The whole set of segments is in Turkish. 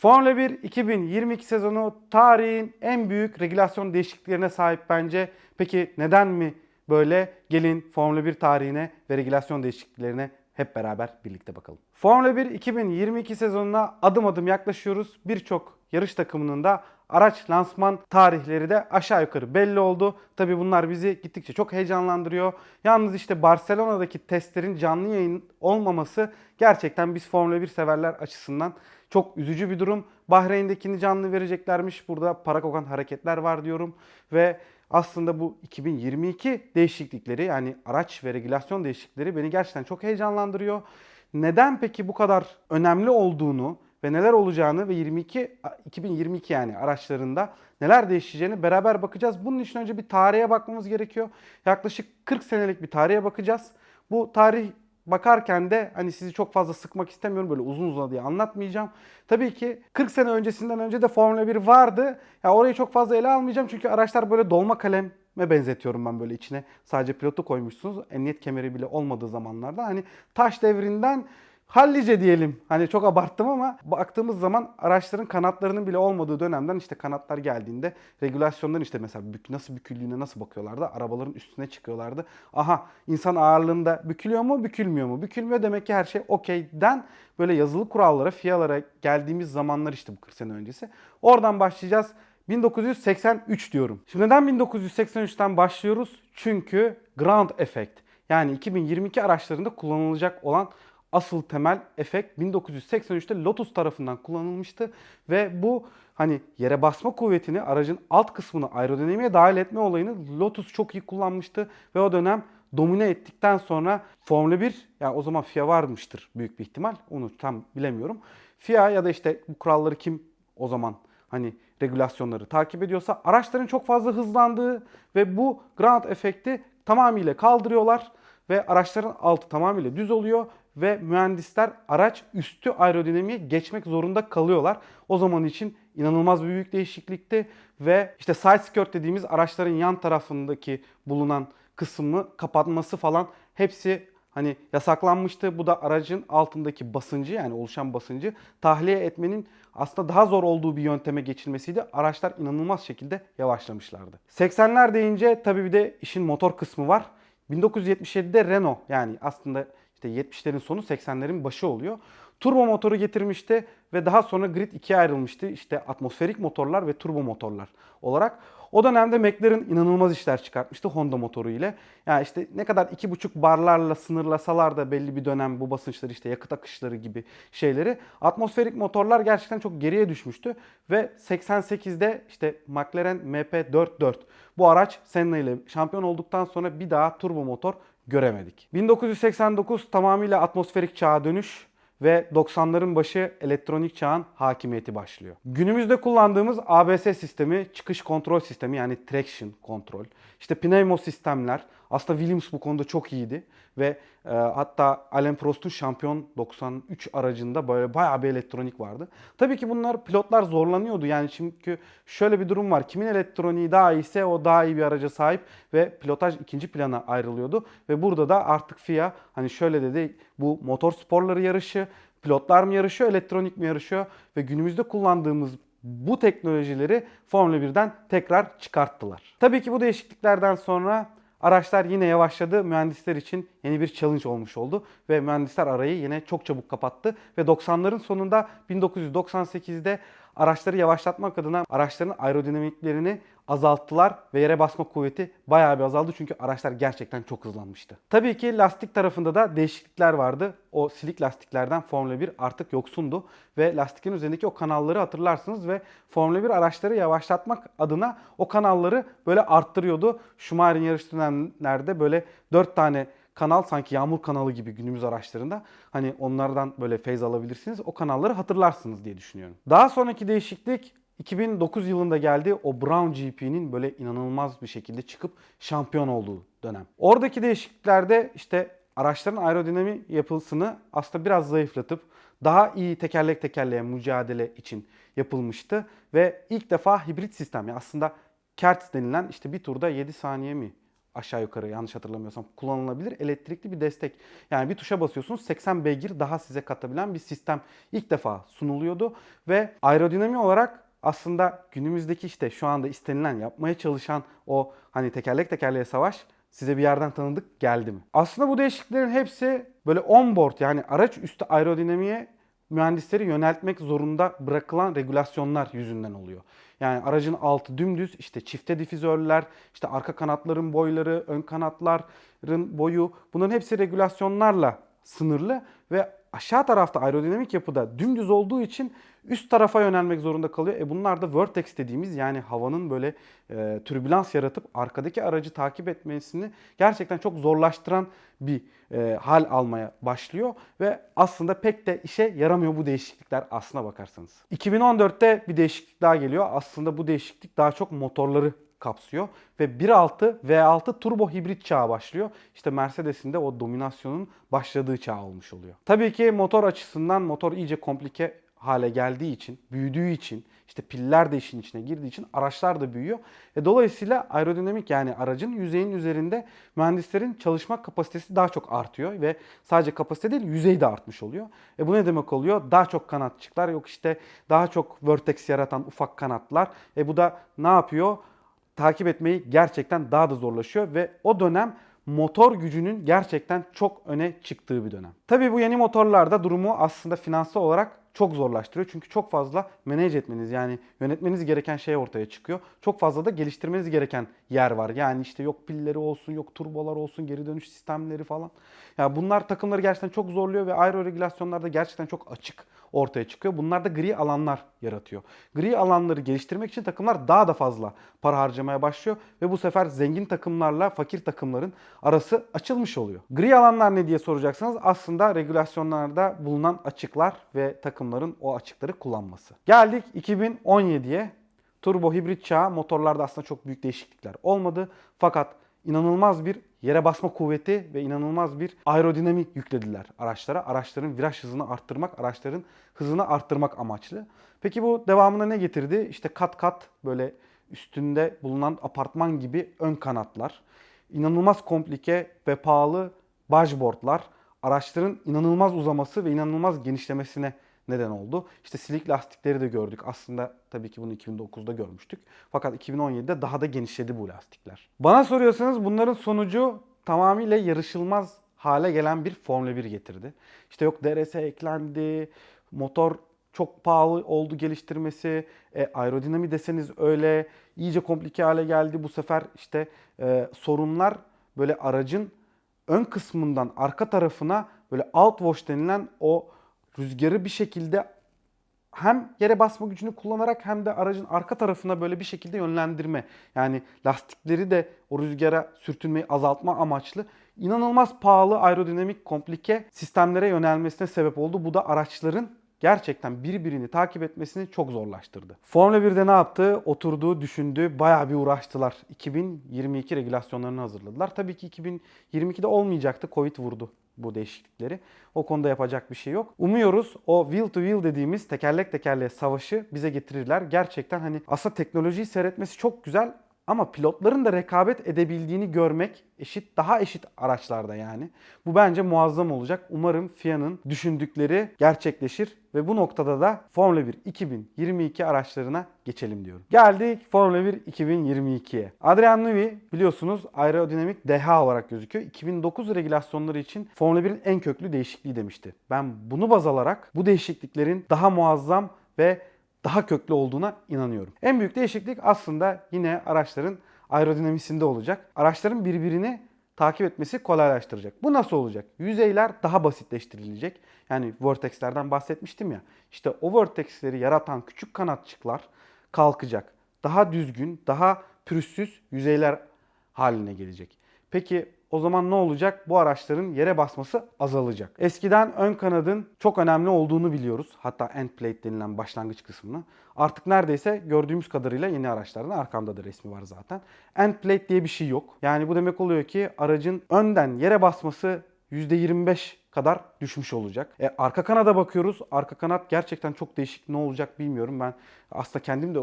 Formula 1 2022 sezonu tarihin en büyük regülasyon değişikliklerine sahip bence. Peki neden mi böyle? Gelin Formula 1 tarihine ve regülasyon değişikliklerine hep beraber birlikte bakalım. Formula 1 2022 sezonuna adım adım yaklaşıyoruz. Birçok yarış takımının da araç lansman tarihleri de aşağı yukarı belli oldu. Tabi bunlar bizi gittikçe çok heyecanlandırıyor. Yalnız işte Barcelona'daki testlerin canlı yayın olmaması gerçekten biz Formula 1 severler açısından çok üzücü bir durum. Bahreyn'dekini canlı vereceklermiş. Burada para kokan hareketler var diyorum. Ve aslında bu 2022 değişiklikleri yani araç ve regülasyon değişiklikleri beni gerçekten çok heyecanlandırıyor. Neden peki bu kadar önemli olduğunu ve neler olacağını ve 22 2022 yani araçlarında neler değişeceğini beraber bakacağız. Bunun için önce bir tarihe bakmamız gerekiyor. Yaklaşık 40 senelik bir tarihe bakacağız. Bu tarih bakarken de hani sizi çok fazla sıkmak istemiyorum böyle uzun uzun diye anlatmayacağım. Tabii ki 40 sene öncesinden önce de Formula 1 vardı. Ya orayı çok fazla ele almayacağım çünkü araçlar böyle dolma kalem benzetiyorum ben böyle içine sadece pilotu koymuşsunuz. Emniyet kemeri bile olmadığı zamanlarda hani taş devrinden hallice diyelim. Hani çok abarttım ama baktığımız zaman araçların kanatlarının bile olmadığı dönemden işte kanatlar geldiğinde regülasyondan işte mesela bük- nasıl büküldüğüne nasıl bakıyorlardı. Arabaların üstüne çıkıyorlardı. Aha insan ağırlığında bükülüyor mu bükülmüyor mu? Bükülmüyor demek ki her şey okeyden böyle yazılı kurallara, FIA'lara geldiğimiz zamanlar işte bu 40 sene öncesi. Oradan başlayacağız. 1983 diyorum. Şimdi neden 1983'ten başlıyoruz? Çünkü ground effect yani 2022 araçlarında kullanılacak olan asıl temel efekt 1983'te Lotus tarafından kullanılmıştı ve bu hani yere basma kuvvetini aracın alt kısmını aerodinamiğe dahil etme olayını Lotus çok iyi kullanmıştı ve o dönem domine ettikten sonra Formula 1 yani o zaman FIA varmıştır büyük bir ihtimal onu tam bilemiyorum. FIA ya da işte bu kuralları kim o zaman hani regülasyonları takip ediyorsa araçların çok fazla hızlandığı ve bu ground efekti tamamıyla kaldırıyorlar ve araçların altı tamamıyla düz oluyor ve mühendisler araç üstü aerodinamiğe geçmek zorunda kalıyorlar. O zaman için inanılmaz bir büyük değişiklikti ve işte side skirt dediğimiz araçların yan tarafındaki bulunan kısmı kapatması falan hepsi hani yasaklanmıştı. Bu da aracın altındaki basıncı yani oluşan basıncı tahliye etmenin aslında daha zor olduğu bir yönteme geçilmesiydi. Araçlar inanılmaz şekilde yavaşlamışlardı. 80'ler deyince tabii bir de işin motor kısmı var. 1977'de Renault yani aslında işte 70'lerin sonu 80'lerin başı oluyor. Turbo motoru getirmişti ve daha sonra grid ikiye ayrılmıştı. İşte atmosferik motorlar ve turbo motorlar olarak. O dönemde McLaren inanılmaz işler çıkartmıştı Honda motoru ile. Yani işte ne kadar 2,5 barlarla sınırlasalar da belli bir dönem bu basınçları işte yakıt akışları gibi şeyleri. Atmosferik motorlar gerçekten çok geriye düşmüştü. Ve 88'de işte McLaren MP44 bu araç Senna ile şampiyon olduktan sonra bir daha turbo motor göremedik. 1989 tamamıyla atmosferik çağa dönüş ve 90'ların başı elektronik çağın hakimiyeti başlıyor. Günümüzde kullandığımız ABS sistemi, çıkış kontrol sistemi yani traction kontrol, işte pneumo sistemler aslında Williams bu konuda çok iyiydi ve e, hatta Alain Prost'un şampiyon 93 aracında böyle bayağı bir elektronik vardı. Tabii ki bunlar pilotlar zorlanıyordu yani çünkü şöyle bir durum var. Kimin elektroniği daha iyiyse o daha iyi bir araca sahip ve pilotaj ikinci plana ayrılıyordu ve burada da artık FIA hani şöyle dedi bu motor sporları yarışı pilotlar mı yarışıyor, elektronik mi yarışıyor ve günümüzde kullandığımız bu teknolojileri Formula 1'den tekrar çıkarttılar. Tabii ki bu değişikliklerden sonra araçlar yine yavaşladı. Mühendisler için yeni bir challenge olmuş oldu ve mühendisler arayı yine çok çabuk kapattı ve 90'ların sonunda 1998'de araçları yavaşlatmak adına araçların aerodinamiklerini azalttılar ve yere basma kuvveti bayağı bir azaldı çünkü araçlar gerçekten çok hızlanmıştı. Tabii ki lastik tarafında da değişiklikler vardı. O silik lastiklerden Formula 1 artık yoksundu ve lastikin üzerindeki o kanalları hatırlarsınız ve Formula 1 araçları yavaşlatmak adına o kanalları böyle arttırıyordu. Schumacher'in yarış dönemlerde böyle 4 tane kanal sanki yağmur kanalı gibi günümüz araçlarında. Hani onlardan böyle feyz alabilirsiniz. O kanalları hatırlarsınız diye düşünüyorum. Daha sonraki değişiklik 2009 yılında geldi. O Brown GP'nin böyle inanılmaz bir şekilde çıkıp şampiyon olduğu dönem. Oradaki değişikliklerde işte araçların aerodinami yapısını aslında biraz zayıflatıp daha iyi tekerlek tekerleğe mücadele için yapılmıştı. Ve ilk defa hibrit sistem yani aslında KERT denilen işte bir turda 7 saniye mi aşağı yukarı yanlış hatırlamıyorsam kullanılabilir elektrikli bir destek. Yani bir tuşa basıyorsunuz 80 beygir daha size katabilen bir sistem ilk defa sunuluyordu ve aerodinami olarak aslında günümüzdeki işte şu anda istenilen yapmaya çalışan o hani tekerlek tekerleğe savaş size bir yerden tanıdık geldi mi? Aslında bu değişikliklerin hepsi böyle onboard yani araç üstü aerodinamiğe mühendisleri yöneltmek zorunda bırakılan regülasyonlar yüzünden oluyor. Yani aracın altı dümdüz işte çifte difüzörler, işte arka kanatların boyları, ön kanatların boyu bunların hepsi regülasyonlarla sınırlı ve aşağı tarafta aerodinamik yapıda dümdüz olduğu için üst tarafa yönelmek zorunda kalıyor. E bunlar da vertex dediğimiz yani havanın böyle e, türbülans yaratıp arkadaki aracı takip etmesini gerçekten çok zorlaştıran bir e, hal almaya başlıyor ve aslında pek de işe yaramıyor bu değişiklikler aslına bakarsanız. 2014'te bir değişiklik daha geliyor. Aslında bu değişiklik daha çok motorları kapsıyor ve 1.6 V6 turbo hibrit çağı başlıyor. İşte Mercedes'in de o dominasyonun başladığı çağ olmuş oluyor. Tabii ki motor açısından motor iyice komplike hale geldiği için, büyüdüğü için, işte piller de işin içine girdiği için araçlar da büyüyor. E dolayısıyla aerodinamik yani aracın yüzeyin üzerinde mühendislerin çalışma kapasitesi daha çok artıyor ve sadece kapasite değil yüzey de artmış oluyor. E bu ne demek oluyor? Daha çok kanatçıklar yok işte daha çok vertex yaratan ufak kanatlar. E bu da ne yapıyor? Takip etmeyi gerçekten daha da zorlaşıyor ve o dönem motor gücünün gerçekten çok öne çıktığı bir dönem. Tabii bu yeni motorlarda durumu aslında finansal olarak çok zorlaştırıyor. Çünkü çok fazla manage etmeniz yani yönetmeniz gereken şey ortaya çıkıyor. Çok fazla da geliştirmeniz gereken yer var. Yani işte yok pilleri olsun, yok turbolar olsun, geri dönüş sistemleri falan. Ya yani bunlar takımları gerçekten çok zorluyor ve aero regülasyonlarda gerçekten çok açık ortaya çıkıyor. Bunlar da gri alanlar yaratıyor. Gri alanları geliştirmek için takımlar daha da fazla para harcamaya başlıyor ve bu sefer zengin takımlarla fakir takımların arası açılmış oluyor. Gri alanlar ne diye soracaksanız aslında regülasyonlarda bulunan açıklar ve takımların o açıkları kullanması. Geldik 2017'ye. Turbo hibrit çağı motorlarda aslında çok büyük değişiklikler olmadı. Fakat inanılmaz bir yere basma kuvveti ve inanılmaz bir aerodinami yüklediler araçlara. Araçların viraj hızını arttırmak, araçların hızını arttırmak amaçlı. Peki bu devamında ne getirdi? İşte kat kat böyle üstünde bulunan apartman gibi ön kanatlar, inanılmaz komplike ve pahalı dashboardlar, araçların inanılmaz uzaması ve inanılmaz genişlemesine neden oldu. İşte silik lastikleri de gördük. Aslında tabii ki bunu 2009'da görmüştük. Fakat 2017'de daha da genişledi bu lastikler. Bana soruyorsanız bunların sonucu tamamıyla yarışılmaz hale gelen bir Formula 1 getirdi. İşte yok DRS eklendi, motor çok pahalı oldu geliştirmesi, e, aerodinami deseniz öyle, iyice komplike hale geldi. Bu sefer işte e, sorunlar böyle aracın ön kısmından arka tarafına böyle outwash denilen o rüzgarı bir şekilde hem yere basma gücünü kullanarak hem de aracın arka tarafına böyle bir şekilde yönlendirme. Yani lastikleri de o rüzgara sürtünmeyi azaltma amaçlı inanılmaz pahalı aerodinamik komplike sistemlere yönelmesine sebep oldu. Bu da araçların gerçekten birbirini takip etmesini çok zorlaştırdı. Formula 1'de ne yaptı? Oturdu, düşündü, bayağı bir uğraştılar. 2022 regülasyonlarını hazırladılar. Tabii ki 2022'de olmayacaktı. Covid vurdu bu değişiklikleri. O konuda yapacak bir şey yok. Umuyoruz o wheel to wheel dediğimiz tekerlek tekerleğe savaşı bize getirirler. Gerçekten hani aslında teknolojiyi seyretmesi çok güzel ama pilotların da rekabet edebildiğini görmek eşit daha eşit araçlarda yani. Bu bence muazzam olacak. Umarım FIA'nın düşündükleri gerçekleşir ve bu noktada da Formula 1 2022 araçlarına geçelim diyorum. Geldik Formula 1 2022'ye. Adrian Newey biliyorsunuz aerodinamik deha olarak gözüküyor. 2009 regülasyonları için Formula 1'in en köklü değişikliği demişti. Ben bunu baz alarak bu değişikliklerin daha muazzam ve daha köklü olduğuna inanıyorum. En büyük değişiklik aslında yine araçların aerodinamisinde olacak. Araçların birbirini takip etmesi kolaylaştıracak. Bu nasıl olacak? Yüzeyler daha basitleştirilecek. Yani vortexlerden bahsetmiştim ya. İşte o vortexleri yaratan küçük kanatçıklar kalkacak. Daha düzgün, daha pürüzsüz yüzeyler haline gelecek. Peki o zaman ne olacak? Bu araçların yere basması azalacak. Eskiden ön kanadın çok önemli olduğunu biliyoruz. Hatta end plate denilen başlangıç kısmını. Artık neredeyse gördüğümüz kadarıyla yeni araçlardan arkamda da resmi var zaten. End plate diye bir şey yok. Yani bu demek oluyor ki aracın önden yere basması %25 kadar düşmüş olacak. E, arka kanada bakıyoruz. Arka kanat gerçekten çok değişik ne olacak bilmiyorum. Ben aslında kendim de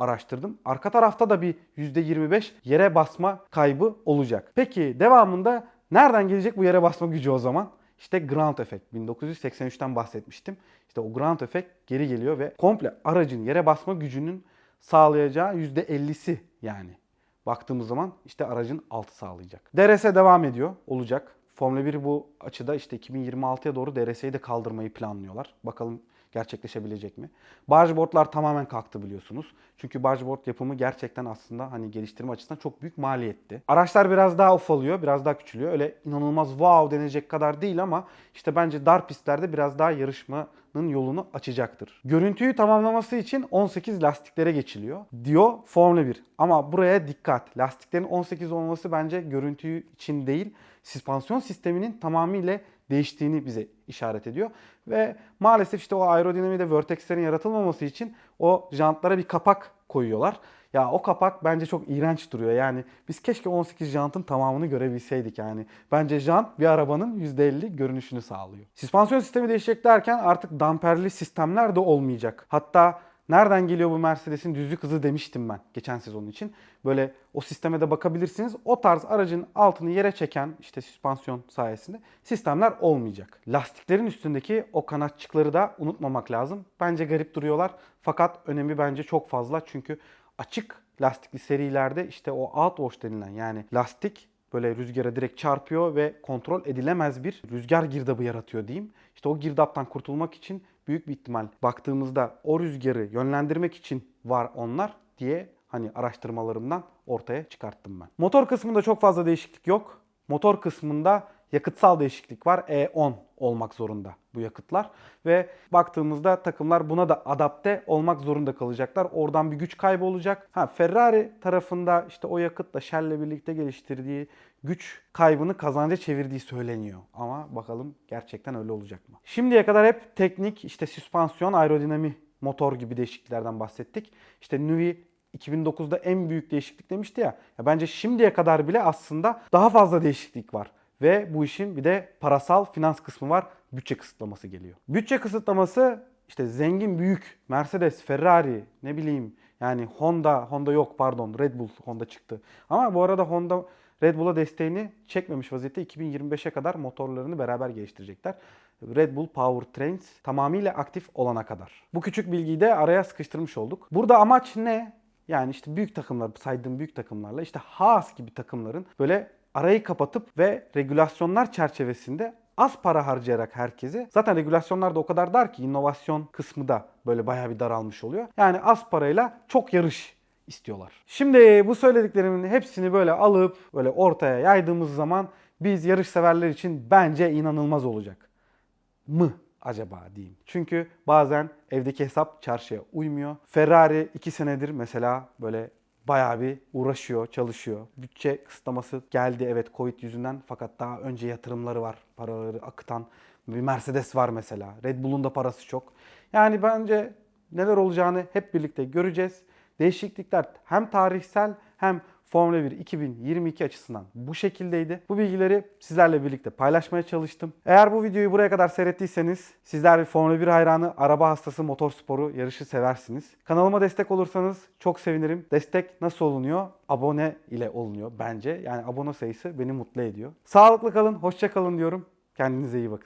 araştırdım. Arka tarafta da bir %25 yere basma kaybı olacak. Peki devamında nereden gelecek bu yere basma gücü o zaman? İşte ground effect. 1983'ten bahsetmiştim. İşte o ground effect geri geliyor ve komple aracın yere basma gücünün sağlayacağı %50'si yani. Baktığımız zaman işte aracın altı sağlayacak. DRS devam ediyor. Olacak. Formula 1 bu açıda işte 2026'ya doğru DRS'yi de kaldırmayı planlıyorlar. Bakalım gerçekleşebilecek mi? Bargeboardlar tamamen kalktı biliyorsunuz. Çünkü bargeboard yapımı gerçekten aslında hani geliştirme açısından çok büyük maliyetti. Araçlar biraz daha ufalıyor, biraz daha küçülüyor. Öyle inanılmaz wow denecek kadar değil ama işte bence dar pistlerde biraz daha yarışmanın yolunu açacaktır. Görüntüyü tamamlaması için 18 lastiklere geçiliyor diyor Formula 1. Ama buraya dikkat. Lastiklerin 18 olması bence görüntü için değil, süspansiyon sisteminin tamamıyla değiştiğini bize işaret ediyor. Ve maalesef işte o aerodinamide vertexlerin yaratılmaması için o jantlara bir kapak koyuyorlar. Ya o kapak bence çok iğrenç duruyor. Yani biz keşke 18 jantın tamamını görebilseydik yani. Bence jant bir arabanın %50 görünüşünü sağlıyor. Süspansiyon sistemi değişecek derken artık damperli sistemler de olmayacak. Hatta Nereden geliyor bu Mercedes'in düzlük hızı demiştim ben geçen sezon için. Böyle o sisteme de bakabilirsiniz. O tarz aracın altını yere çeken işte süspansiyon sayesinde sistemler olmayacak. Lastiklerin üstündeki o kanatçıkları da unutmamak lazım. Bence garip duruyorlar fakat önemi bence çok fazla çünkü açık lastikli serilerde işte o outwash denilen yani lastik böyle rüzgara direkt çarpıyor ve kontrol edilemez bir rüzgar girdabı yaratıyor diyeyim. İşte o girdaptan kurtulmak için büyük bir ihtimal baktığımızda o rüzgarı yönlendirmek için var onlar diye hani araştırmalarımdan ortaya çıkarttım ben. Motor kısmında çok fazla değişiklik yok. Motor kısmında yakıtsal değişiklik var. E10 olmak zorunda bu yakıtlar ve baktığımızda takımlar buna da adapte olmak zorunda kalacaklar. Oradan bir güç kaybı olacak. Ha Ferrari tarafında işte o yakıtla Shell'le birlikte geliştirdiği güç kaybını kazanca çevirdiği söyleniyor. Ama bakalım gerçekten öyle olacak mı? Şimdiye kadar hep teknik işte süspansiyon, aerodinami, motor gibi değişikliklerden bahsettik. İşte Nui 2009'da en büyük değişiklik demişti ya. ya. Bence şimdiye kadar bile aslında daha fazla değişiklik var. Ve bu işin bir de parasal finans kısmı var. Bütçe kısıtlaması geliyor. Bütçe kısıtlaması işte zengin büyük Mercedes, Ferrari ne bileyim yani Honda, Honda yok pardon Red Bull Honda çıktı. Ama bu arada Honda Red Bull'a desteğini çekmemiş vaziyette 2025'e kadar motorlarını beraber geliştirecekler. Red Bull Powertrains tamamıyla aktif olana kadar. Bu küçük bilgiyi de araya sıkıştırmış olduk. Burada amaç ne? Yani işte büyük takımlar, saydığım büyük takımlarla işte Haas gibi takımların böyle arayı kapatıp ve regülasyonlar çerçevesinde az para harcayarak herkese zaten regülasyonlar da o kadar dar ki inovasyon kısmı da böyle bayağı bir daralmış oluyor. Yani az parayla çok yarış istiyorlar. Şimdi bu söylediklerimin hepsini böyle alıp böyle ortaya yaydığımız zaman biz yarış severler için bence inanılmaz olacak. Mı acaba diyeyim. Çünkü bazen evdeki hesap çarşıya uymuyor. Ferrari 2 senedir mesela böyle bayağı bir uğraşıyor, çalışıyor. Bütçe kısıtlaması geldi evet Covid yüzünden fakat daha önce yatırımları var. Paraları akıtan bir Mercedes var mesela. Red Bull'un da parası çok. Yani bence neler olacağını hep birlikte göreceğiz. Değişiklikler hem tarihsel hem Formula 1 2022 açısından bu şekildeydi. Bu bilgileri sizlerle birlikte paylaşmaya çalıştım. Eğer bu videoyu buraya kadar seyrettiyseniz sizler bir Formula 1 hayranı, araba hastası, motorsporu, yarışı seversiniz. Kanalıma destek olursanız çok sevinirim. Destek nasıl olunuyor? Abone ile olunuyor bence. Yani abone sayısı beni mutlu ediyor. Sağlıklı kalın, hoşça kalın diyorum. Kendinize iyi bakın.